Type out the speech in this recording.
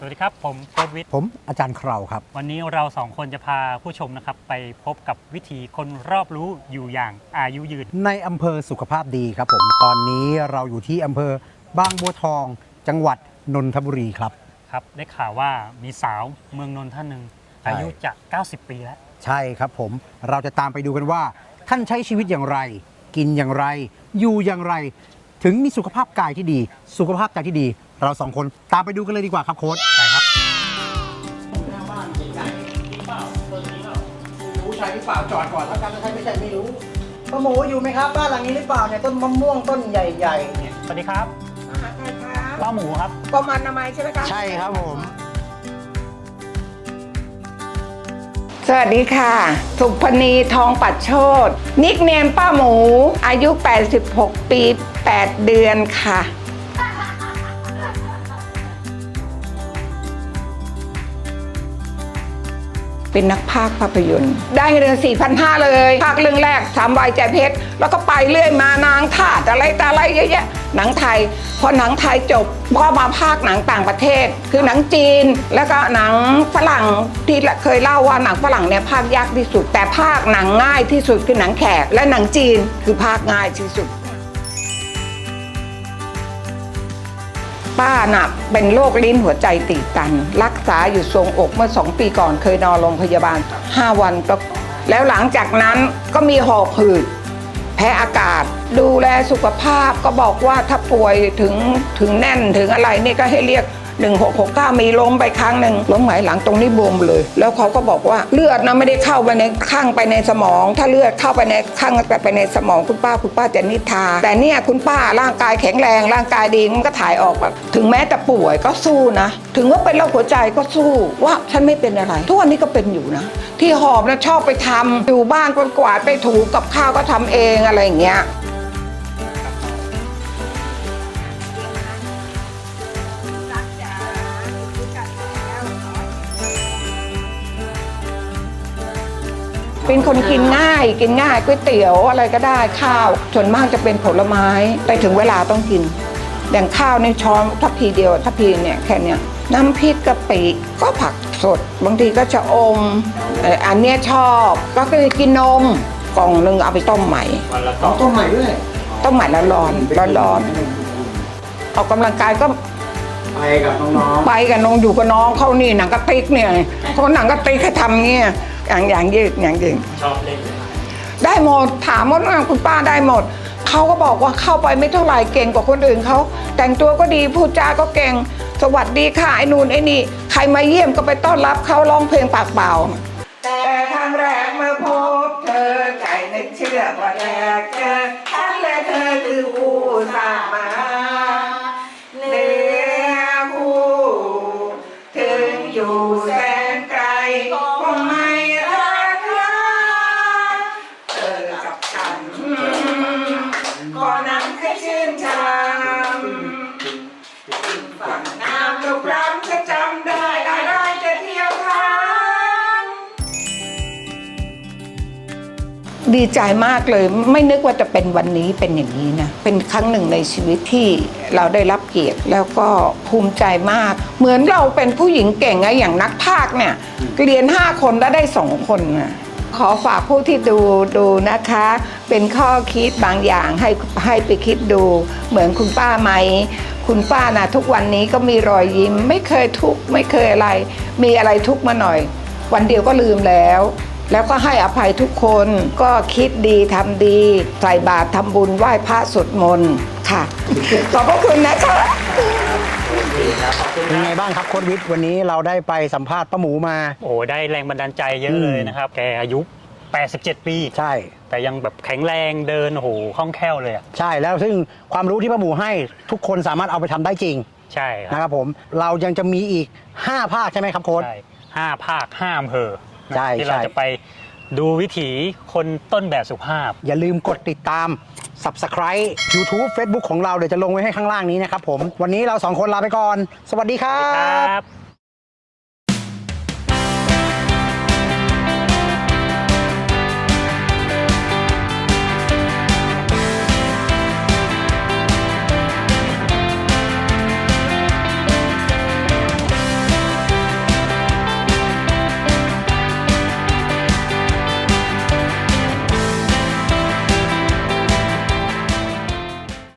สวัสดีครับ ผมโค้ดวิทย์ผมอาจารย์เคราวครับ วันนี้เราสองคนจะพาผู้ชมนะครับ ไปพบกับวิธีคนรอบรู้อยู่อย่างอายุยืน ในอำเภอสุขภาพดีครับผมตอนนี้เราอยู่ที่อำเภอบางบัวทอง จังหวัดนนทบุรีครับ ครับ ได้ข่าวว่ามีสาวเมืองนนท์ท่านหนึ่งใช่ อายุจะ 90 ปีแล้ว ใช่ครับผมเราจะตามไปดูกันว่า ท่านใช้ชีวิตอย่างไร กินอย่างไร อยู่อย่างไร ถึงมีสุขภาพกายที่ดี สุขภาพใจที่ดี เราสองคนตามไปดูกันเลยดีกว่าครับโค้ช ใช่หรือเปล่าจอดก่อนแล้วกันถ้าใช่ไม่ใช่ไม่รู้ป้าหมูอยู่ไหมครับบ้านหลังนี้หรือเปล่าเนี่ยต้นมะม่วงต้นใหญ่สวัสดีครับอาหารไทยครับป้าหมูครับ กรมอนามัยใช่ไหมครับๆใช่ครับผม สวัสดีค่ะ สุพนีทองปัดโชตนิกเนมป้าหมู อายุ 86 ปี 8 เดือนค่ะ เป็นนักพากย์ภาพยนตร์ ได้เงินเดือน4,500 เลย ภาคเรื่องแรกสามวายใจเพชร แล้วก็ไปเรื่อยมานางทาดอะไรต่อะไรเยอะแยะหนังไทย พอหนังไทยจบก็มาภาคหนังต่างประเทศ คือหนังจีน แล้วก็หนังฝรั่งที่เคยเล่าว่าหนังฝรั่งเนี่ยภาคยากที่สุด แต่ภาคหนังง่ายที่สุดคือหนังแขกและหนังจีนคือภาคง่ายที่สุด ป้าน่ะเป็นโรคลิ้นหัวใจตีบตัน รักษาอยู่ทรงอกเมื่อสองปีก่อนเคยนอนโรงพยาบาล 5 วันก็แล้วหลังจากนั้นก็มีหอบหืดแพ้อากาศ ดูแลสุขภาพก็บอกว่าถ้าป่วยถึงถึงแน่นถึงอะไรนี่ก็ให้เรียก 1669 มีล้มไปครั้งหนึ่งล้มหงายหลังตรงนี้บวมเลย แล้วเขาก็บอกว่าเลือดนะไม่ได้เข้าไปในข้างไปในสมอง ถ้าเลือดเข้าไปในข้างไปในสมองคุณป้าคุณป้าจะนิทา แต่เนี่ยคุณป้าร่างกายแข็งแรง ร่างกายดีมันก็ถ่ายออกแบบถึงแม้จะป่วยก็สู้นะ ถึงว่าเป็นโรคหัวใจก็สู้ว่าฉันไม่เป็นอะไร ทุกวันนี้ก็เป็นอยู่นะ ที่หอบนะชอบไปทำอยู่บ้านก็กวาดไปถูกับข้าวก็ทำเองอะไรอย่างเงี้ย เป็นคนกินง่าย กินง่ายก๋วยเตี๋ยวอะไรก็ได้ข้าว ส่วนมากจะเป็นผลไม้ ไปถึงเวลาต้องกินอย่างข้าวในช้อนทัพพีเดียวทัพพีเนี่ยแค่เนี้ยน้ำพริกกะปิก็ผักสด บางทีก็จะอมเอ่ออันเนี้ยชอบก็คือกินนมกล่องหนึ่งเอาไปต้มใหม่วันละกล่องต้มใหม่ด้วยต้มใหม่แล้วร้อนร้อนร้อนๆออกกำลังกายก็ ไปกับน้องไปกับน้องอยู่กับน้องเขานี่หนังกระติกเนี่ยเขาหนังกระติกให้ทำเงี้ยอย่างอย่างยืดอย่างยืดชอบเล่นได้หมดถามว่าคุณป้าได้หมดเขาก็บอกว่าเข้าไปไม่เท่าไหร่เก่งกว่าคนอื่นเขาแต่งตัวก็ดีพูดจาก็เก่งสวัสดีค่ะไอ้นูนไอ้นี่ใครมาเยี่ยมก็ไปต้อนรับเขาร้องเพลงปากเปล่า แต่ครั้งแรกเมื่อพบเธอใจนึกเชื่อว่าแรกเจอฉันและเธอคือผู้สร้างมา ฝั่งน้ำลูกรำจะจำได้อะไรจะเที่ยวทางดีใจมากเลยไม่นึกว่าจะเป็นวันนี้เป็นอย่างนี้นะ เป็นครั้งหนึ่งในชีวิตที่เราได้รับเกียรติแล้วก็ภูมิใจมาก เหมือนเราเป็นผู้หญิงเก่งไงอย่างนักภาคเนี่ย เรียน 5 คนแล้วได้สองคนนะขอฝากผู้ที่ดูดูนะคะ เป็นข้อคิดบางอย่างให้ให้ไปคิดดู เหมือนคุณป้าไหม คุณป้านะทุกวันนี้ก็มีรอยยิ้ม ไม่เคยทุกข์ไม่เคยอะไร มีอะไรทุกข์มาหน่อย วันเดียวก็ลืมแล้ว แล้วก็ให้อภัยทุกคนก็คิดดีทำดี ใส่บาตรทำบุญไหว้พระสวดมนต์ค่ะ ขอบพระคุณนะคะๆเป็นไงบ้างครับโค้ชวิทย์วันนี้เราได้ไปสัมภาษณ์ป้าหมูมา โอ้ได้แรงบันดาลใจเยอะเลยนะครับ แกอายุ 87 ปี ใช่ แต่ยังแบบแข็งแรงเดินโอ้โหคล่องแคล่วเลยอะใช่แล้วซึ่งความรู้ที่ป้าหมูให้ทุกคนสามารถเอาไปทำได้จริงใช่คนะรับครับผม เรายังจะมีอีก 5 ภาคใช่ไหมครับโค้ชใช่ห้าภาคห้าอำเภอนะใช่ที่เราใช่ จะไปดูวิถีคนต้นแบบสุภาพ อย่าลืมกดติดตาม Subscribe YouTube Facebook ของเราเดี๋ยวจะลงไว้ให้ข้างล่างนี้นะครับผม วันนี้เราสองคนลาไปก่อน สวัสดีครัคบรับ